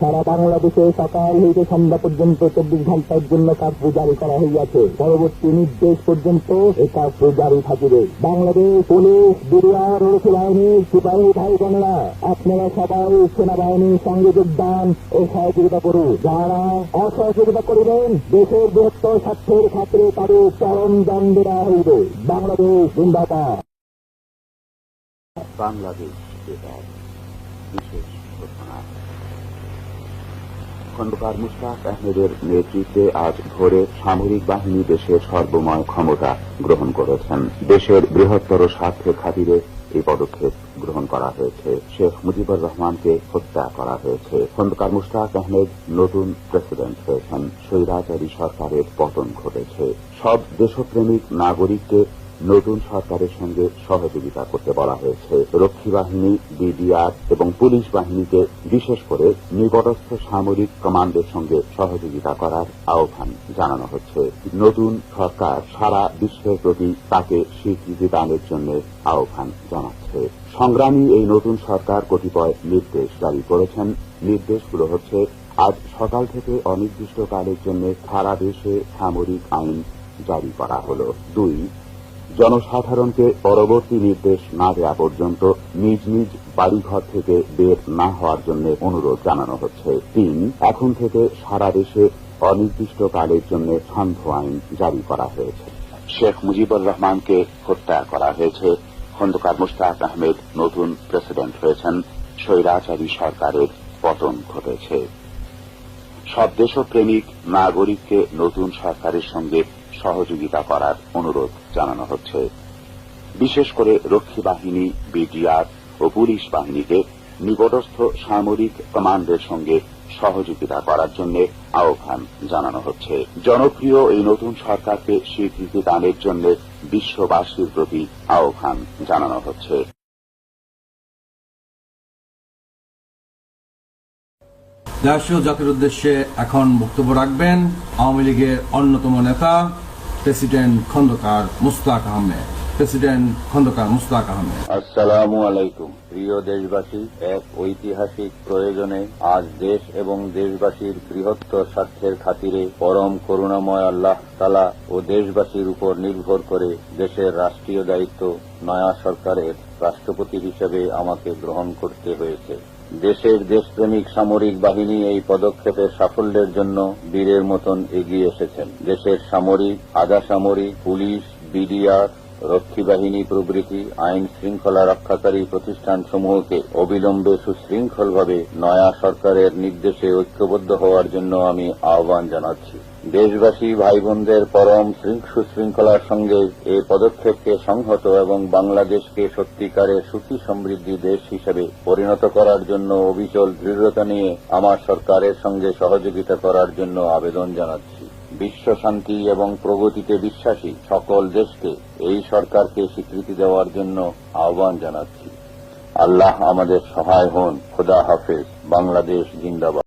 সারা বাংলাদেশে সকাল হইতে সন্ধ্যা পর্যন্ত চব্বিশ ঘণ্টার জন্য কার্ফু জারি করা হইয়াছে। পরবর্তী নির্দেশ পর্যন্ত এই কার্ফু জারি থাকিবে। বাংলাদেশ পুলিশ বিরিয়ার বাহিনীর সিপাহী ভাই বোনেরা, আপনারা সবাই সেনাবাহিনীর সঙ্গে যোগদান ও সহযোগিতা করুন। যারা অসহযোগিতা করিবেন, দেশের বৃহত্তর স্বার্থের খাতিরে তাদের চরম দণ্ড দেওয়া হইবে। বাংলাদেশ জিন্দাবাদ। বাংলাদেশ বিশেষ ঘোষণা। খন্দকার মুশতাক আহমেদের নেতৃত্বে আজ ভোরে সামরিক বাহিনী দেশের সর্বময় ক্ষমতা গ্রহণ করেছেন। দেশের বৃহত্তর স্বার্থের খাতিরে এই পদক্ষেপ গ্রহণ করা হয়েছে। শেখ মুজিবুর রহমানকে হত্যা করা হয়েছে। খন্দকার মুশতাক আহমেদ নতুন প্রেসিডেন্ট হয়েছেন। স্বৈরাচারী সরকারের পতন ঘটেছে। সব দেশপ্রেমিক নাগরিককে নতুন সরকারের সঙ্গে সহযোগিতা করতে বলা হয়েছে। রক্ষী বাহিনী, বিডিআর এবং পুলিশ বাহিনীকে বিশেষ করে নিকটস্থ সামরিক কমান্ডের সঙ্গে সহযোগিতা করার আহ্বান জানানো হচ্ছে। নতুন সরকার সারা বিশ্বের প্রতি তাকে স্বীকৃতি দানের জন্য আহ্বান জানাচ্ছে। সংগ্রামী এই নতুন সরকার কতিপয় নির্দেশ জারি করেছেন। নির্দেশগুলো হচ্ছে, আজ সকাল থেকে অনির্দিষ্টকালের জন্য সারা দেশে সামরিক আইন জারি করা হলো। দুই জনসাধারণকে পরবর্তী নির্দেশ না দেওয়া পর্যন্ত নিজ নিজ বাড়িঘর থেকে বের না হওয়ার জন্য অনুরোধ জানানো হচ্ছে। তিন, এখন থেকে সারা দেশে অনির্দিষ্টকালের জন্য সান্ধ্য আইন জারি করা হয়েছে। শেখ মুজিবুর রহমানকে হত্যা করা হয়েছে। খন্দকার মুশতাক আহমেদ নতুন প্রেসিডেন্ট হয়েছেন। স্বৈরাচারী সরকারের পতন ঘটেছে। সব দেশপ্রেমিক নাগরিককে নতুন সরকারের সঙ্গে সহযোগিতা করার অনুরোধ জানানো হচ্ছে। বিশেষ করে রক্ষী বাহিনী, বিডিআর ও পুলিশ বাহিনীকে নিকটস্থ সামরিক কমান্ডের সঙ্গে সহযোগিতা করার জন্য আহ্বান জানানো হচ্ছে। জনপ্রিয় এই নতুন সরকারকে স্বীকৃতি দানের জন্য বিশ্ববাসীর প্রতি আহ্বান জানানো হচ্ছে। রাষ্ট্রীয় জাতির উদ্দেশ্যে এখন বক্তব্য রাখবেন আওয়ামী লীগের অন্যতম নেতা প্রেসিডেন্ট খন্দকার মুস্তাক আহমেদ প্রেসিডেন্ট খন্দকার মুস্তাক আহমেদ আসসালামু আলাইকুম প্রিয় দেশবাসী, এক ঐতিহাসিক প্রয়োজনে আজ দেশ এবং দেশবাসীর বৃহত্তর স্বার্থের খাতিরে পরম করুণাময় আল্লাহ তালা ও দেশবাসীর উপর নির্ভর করে দেশের রাষ্ট্রীয় দায়িত্ব নয়া সরকারের রাষ্ট্রপতি হিসেবে আমাকে গ্রহণ করতে হয়েছে। দেশের দেশপ্রেমিক সামরিক বাহিনী এই পদক্ষেপের সাফল্যের জন্য বীরের মতন এগিয়ে এসেছেন। দেশের সামরিক, আধা সামরিক, পুলিশ, বিডিআর, রক্ষী বাহিনী প্রভৃতি আইন শৃঙ্খলা রক্ষাকারী প্রতিষ্ঠানসমূহকে অবিলম্বে সুশৃঙ্খলভাবে নয়া সরকারের নির্দেশে ঐক্যবদ্ধ হওয়ার জন্য আমি আহ্বান জানাচ্ছি। দেশবাসী ভাই বোনদের পরম শৃঙ্খ- সুশৃঙ্খলার সঙ্গে এই পদক্ষেপকে সংহত এবং বাংলাদেশকে সত্যিকারের সুখী সমৃদ্ধি দেশ হিসেবে পরিণত করার জন্য অবিচল দৃঢ়তা নিয়ে আমার সরকারের সঙ্গে সহযোগিতা করার জন্য আবেদন জানাচ্ছি। বিশ্ব শান্তি এবং প্রগতিতে বিশ্বাসী সকল দেশকে এই সরকারকে স্বীকৃতি দেওয়ার জন্য আহ্বান জানাচ্ছি। আল্লাহ আমাদের সহায় হন। খোদা হাফেজ। বাংলাদেশ জিন্দাবাদ।